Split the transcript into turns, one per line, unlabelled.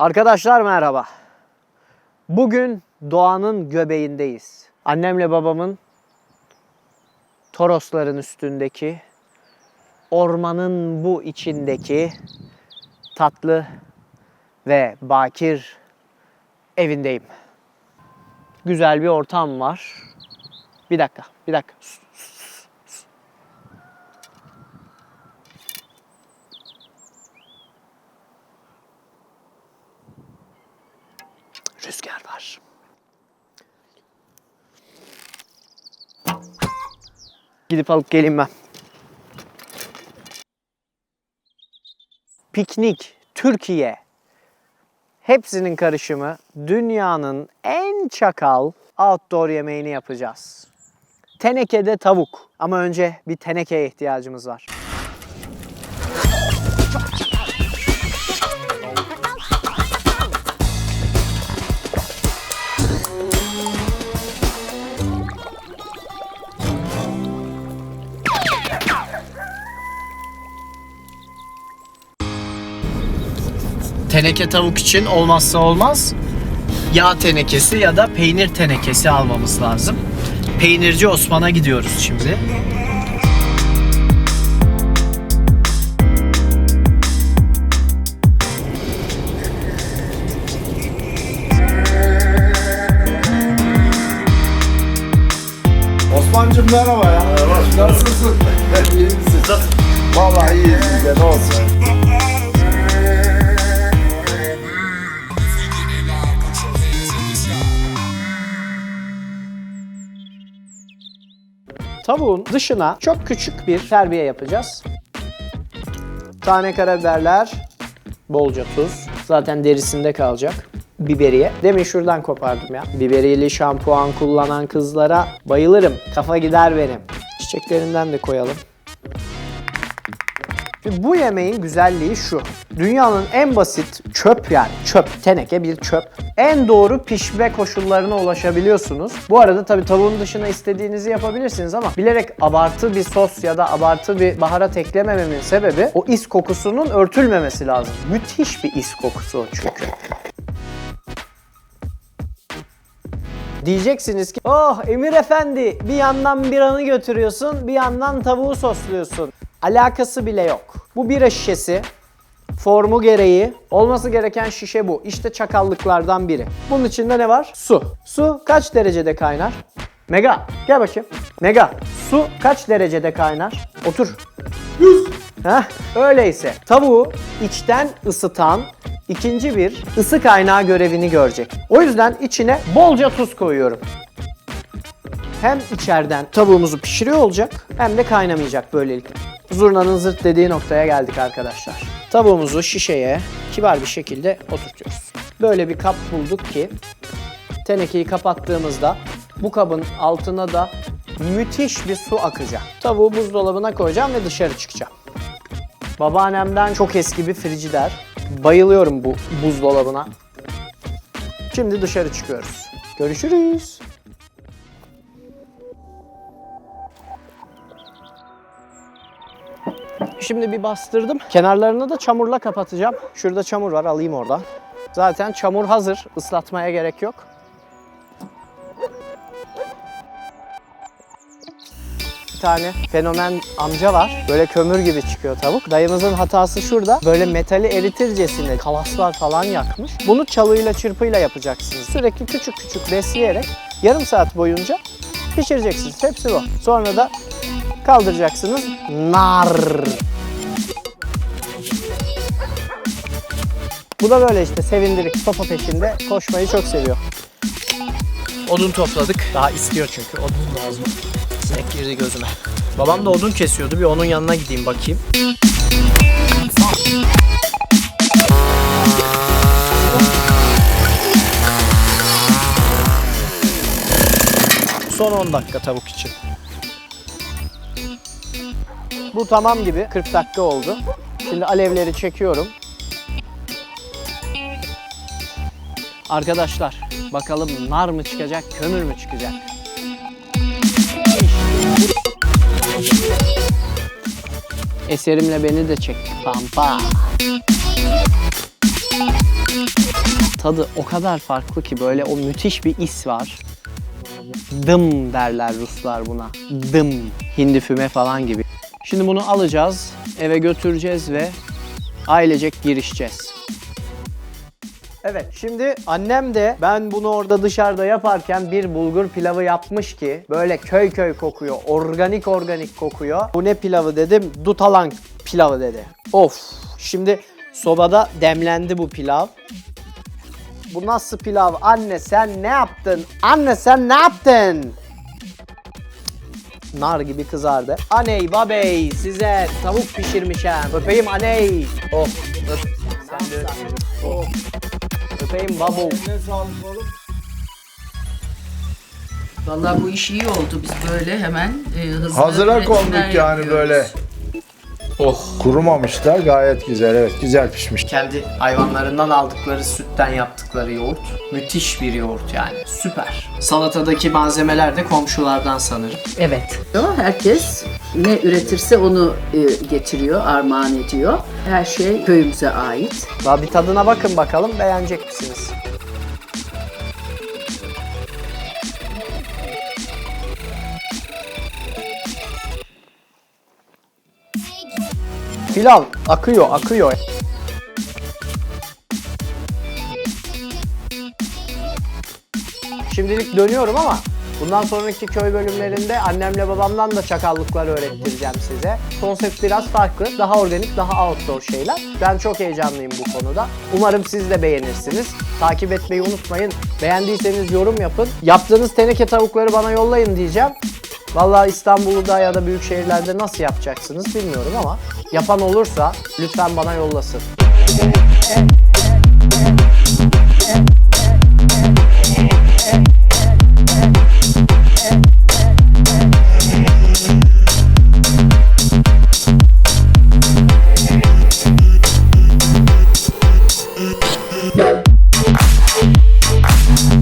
Arkadaşlar merhaba. Bugün doğanın göbeğindeyiz. Annemle babamın Torosların üstündeki, ormanın bu içindeki tatlı ve bakir evindeyim. Güzel bir ortam var. Bir dakika, bir dakika sus, sus. Rüzgar var. Gidip alıp geleyim ben. Piknik, Türkiye. Hepsinin karışımı dünyanın en çakal outdoor yemeğini yapacağız. Tenekede tavuk. Ama önce bir tenekeye ihtiyacımız var. Teneke tavuk için olmazsa olmaz yağ tenekesi ya da peynir tenekesi almamız lazım. Peynirci Osman'a gidiyoruz şimdi.
Osman'cım merhaba ya. Nasılsın? İyi misin? Vallahi iyiyiz biz de ne olsun.
Tavuğun dışına çok küçük bir terbiye yapacağız. Tane karabiberler, bolca tuz. Zaten derisinde kalacak. Biberiye. Demin şuradan kopardım ya. Biberiyeli şampuan kullanan kızlara bayılırım. Kafa gider benim. Çiçeklerinden de koyalım. Şimdi bu yemeğin güzelliği şu. Dünyanın en basit çöp yani çöp, teneke bir çöp. En doğru pişme koşullarına ulaşabiliyorsunuz. Bu arada tabii tavuğun dışına istediğinizi yapabilirsiniz ama bilerek abartı bir sos ya da abartı bir baharat eklemememin sebebi o is kokusunun örtülmemesi lazım. Müthiş bir is kokusu çünkü. Diyeceksiniz ki oh Emir Efendi bir yandan biranı götürüyorsun bir yandan tavuğu sosluyorsun. Alakası bile yok. Bu bira şişesi formu gereği olması gereken şişe bu. İşte çakallıklardan biri. Bunun içinde ne var? Su. Su kaç derecede kaynar? Mega gel bakayım. Mega su kaç derecede kaynar? Otur. 100. Heh, öyleyse tavuğu içten ısıtan ikinci bir ısı kaynağı görevini görecek. O yüzden içine bolca tuz koyuyorum. Hem içeriden tavuğumuzu pişiriyor olacak hem de kaynamayacak böylelikle. Zurnanın zırt dediği noktaya geldik arkadaşlar. Tavuğumuzu şişeye kibar bir şekilde oturtuyoruz. Böyle bir kap bulduk ki tenekeyi kapattığımızda bu kabın altına da müthiş bir su akacak. Tavuğu buzdolabına koyacağım ve dışarı çıkacağım. Babaannemden çok eski bir frigider. Bayılıyorum bu buzdolabına. Şimdi dışarı çıkıyoruz. Görüşürüz. Şimdi bir bastırdım. Kenarlarını da çamurla kapatacağım. Şurada çamur var alayım orada. Zaten çamur hazır. Islatmaya gerek yok. Bir tane fenomen amca var. Böyle kömür gibi çıkıyor tavuk. Dayımızın hatası şurada. Böyle metali eritircesine kalaslar falan yakmış. Bunu çalıyla çırpıyla yapacaksınız. Sürekli küçük küçük besleyerek yarım saat boyunca pişireceksiniz. Hepsi bu. Sonra da kaldıracaksınız. Nar. Bu da böyle işte sevindirik sopa peşinde koşmayı çok seviyor. Odun topladık. Daha istiyor çünkü odun lazım. Sinek girdi gözüme. Babam da odun kesiyordu. Bir onun yanına gideyim bakayım. Son 10 dakika tavuk için. Bu tamam gibi. 40 dakika oldu. Şimdi alevleri çekiyorum. Arkadaşlar bakalım nar mı çıkacak, kömür mü çıkacak? Eserimle beni de çek. Pampa. Tadı o kadar farklı ki böyle o müthiş bir is var. Dım derler Ruslar buna. Dım. Hindi füme falan gibi. Şimdi bunu alacağız, eve götüreceğiz ve ailecek girişeceğiz. Evet şimdi annem de ben bunu orada dışarıda yaparken bir bulgur pilavı yapmış ki böyle köy köy kokuyor, organik organik kokuyor. Bu ne pilavı dedim, dutalan pilavı dedi. Of şimdi sobada demlendi bu pilav. Bu nasıl pilav? Anne sen ne yaptın? Anne sen ne yaptın? Nar gibi kızardı. Aney babey size tavuk pişirmişim. Öpeyim aney. Oh öp. Sen de öp. Öpeyim babo.
Ne sağlık oğlum?
Vallahi bu iş iyi oldu. Biz böyle hemen e, hızlı
Hazıra
üretimler
yani
yapıyoruz.
böyle.
Oh.
Kurumamışlar gayet güzel evet güzel pişmiş.
Kendi hayvanlarından aldıkları sütten yaptıkları yoğurt. Müthiş bir yoğurt yani. Süper. Salatadaki malzemeler de komşulardan sanırım.
Evet. Herkes ne üretirse onu e, getiriyor, armağan ediyor. Her şey köyümüze ait.
Daha bir tadına bakın bakalım beğenecek misiniz? Pilav akıyor akıyor. Şimdilik dönüyorum ama bundan sonraki köy bölümlerinde annemle babamdan da çakallıklar öğrettireceğim size. Konsept biraz farklı, daha organik, daha outdoor şeyler. Ben çok heyecanlıyım bu konuda. Umarım siz de beğenirsiniz. Takip etmeyi unutmayın. Beğendiyseniz yorum yapın. Yaptığınız teneke tavukları bana yollayın diyeceğim. Vallahi İstanbul'da ya da büyük şehirlerde nasıl yapacaksınız bilmiyorum ama yapan olursa lütfen bana yollasın.